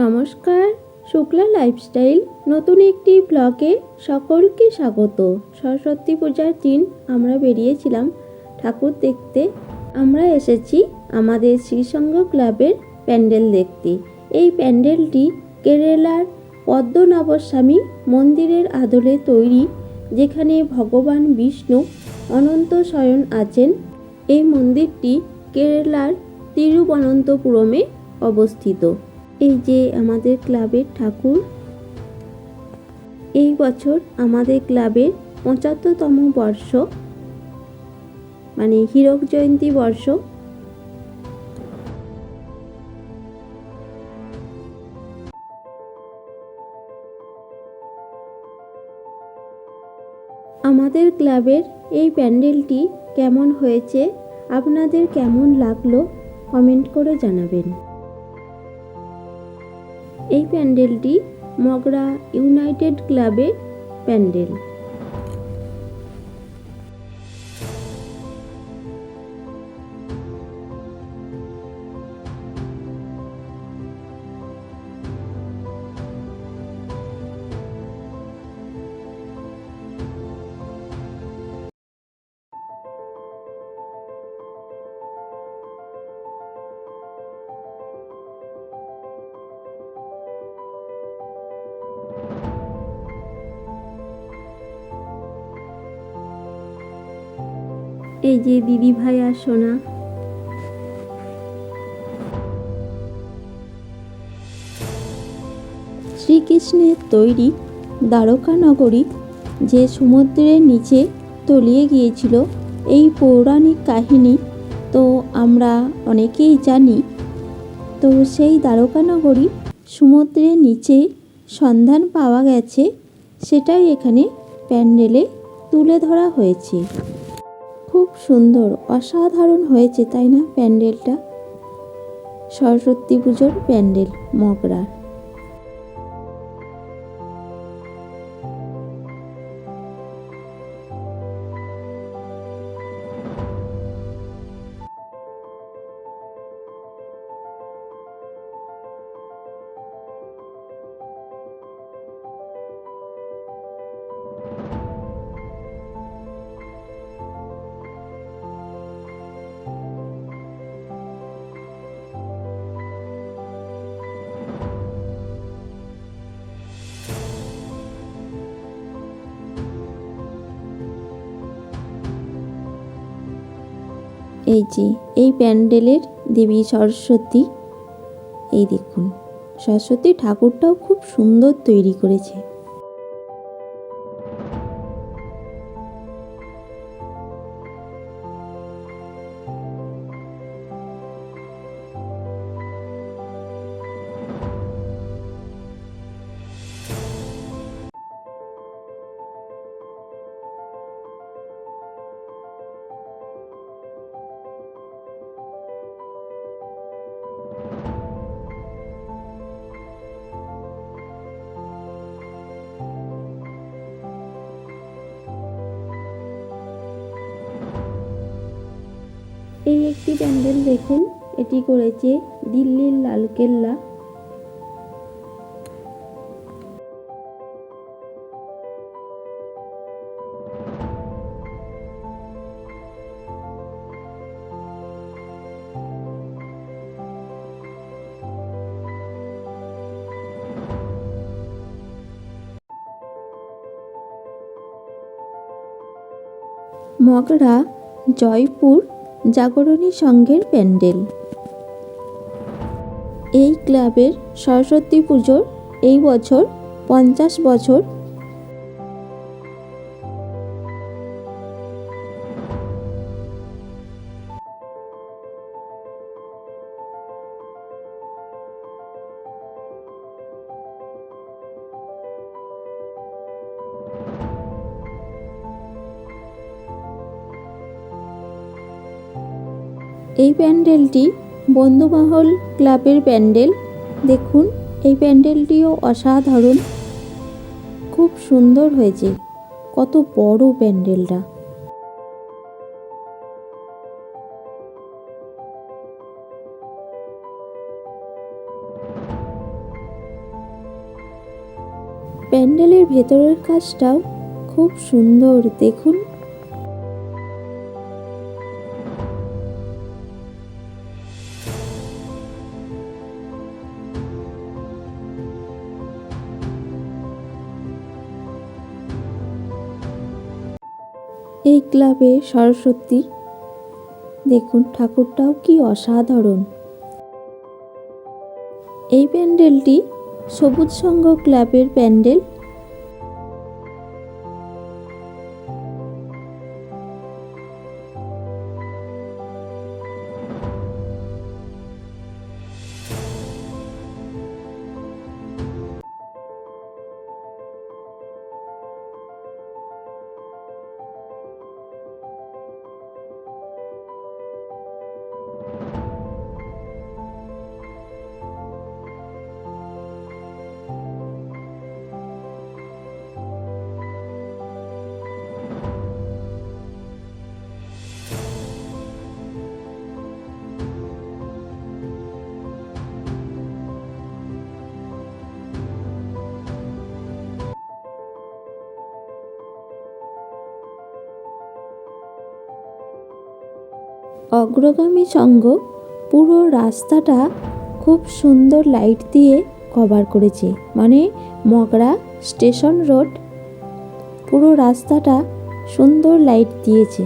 নমস্কার, শুক্লা লাইফস্টাইল নতুন একটি ব্লগে সকলকে স্বাগত। সরস্বতী পূজার দিন আমরা বেরিয়েছিলাম ঠাকুর দেখতে। আমরা এসেছি আমাদের শ্রীসঙ্গ ক্লাবের প্যান্ডেল দেখতে। এই প্যান্ডেলটি কেরালার পদ্মনাভস্বামী মন্দিরের আদলে তৈরি, যেখানে ভগবান বিষ্ণু অনন্ত শয়ন আছেন। এই মন্দিরটি কেরালার তিরুবনন্তপুরমে অবস্থিত। এই যে আমাদের ক্লাবের ঠাকুর। এই বছর আমাদের ক্লাবের পঁচাত্তরতম বর্ষ মানে হীরক জয়ন্তী বর্ষ। আমাদের ক্লাবের এই প্যান্ডেলটি কেমন হয়েছে, আপনাদের কেমন লাগল, কমেন্ট করে জানাবেন। এই প্যান্ডেলটি মগরা ইউনাইটেড ক্লাবের প্যান্ডেল। এই যে দিদি ভাই আর সোনা শ্রীকৃষ্ণের তৈরি দ্বারকা নগরী যে সমুদ্রের নিচে তলিয়ে গিয়েছিল এই পৌরাণিক কাহিনী, তো আমরা অনেকেই জানি। তো সেই দ্বারকা নগরী সমুদ্রের নিচে সন্ধান পাওয়া গেছে, সেটাই এখানে প্যান্ডেলে তুলে ধরা হয়েছে। সুন্দর অসাধারণ হয়েছে তাই না প্যান্ডেলটা? সরস্বতী পুজোর প্যান্ডেল মগরার। এই যে এই প্যান্ডেলের দেবী সরস্বতী এই দেখুন সরস্বতী ঠাকুরটাও খুব সুন্দর তৈরি করেছে। একটি প্যান্ডেল দেখুন। এটি করেছে দিল্লির লালকেল্লা। মগরা জয়পুর জাগরণী সংঘের প্যান্ডেল। এই ক্লাবের সরস্বতী পুজোর এই বছর পঞ্চাশ বছর এই প্যান্ডেলটি বন্ধুমহল ক্লাবের প্যান্ডেল। দেখুন, এই প্যান্ডেলটিও অসাধারণ। খুব সুন্দর হয়েছে। কত বড় প্যান্ডেলটা। প্যান্ডেলের ভেতরের কাজটাও খুব সুন্দর। দেখুন। এই ক্লাবে সরস্বতী। দেখুন ঠাকুরটাও কি অসাধারণ। এই প্যান্ডেলটি সবুজ সংঘ ক্লাবের প্যান্ডেল অগ্রগামী সঙ্গ পুরো রাস্তাটা খুব সুন্দর লাইট দিয়ে কভার করেছে। মানে মগরা স্টেশন রোড পুরো রাস্তাটা সুন্দর লাইট দিয়েছে।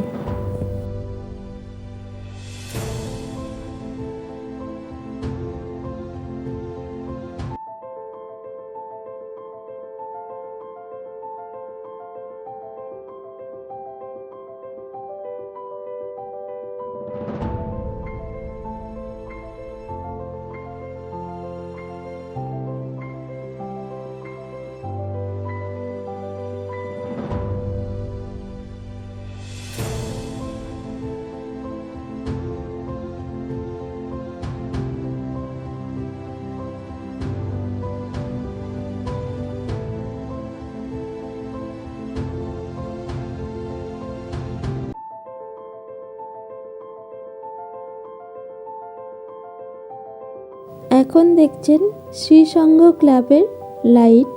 এখন দেখছেন শ্রীসংঘ ক্লাবের লাইট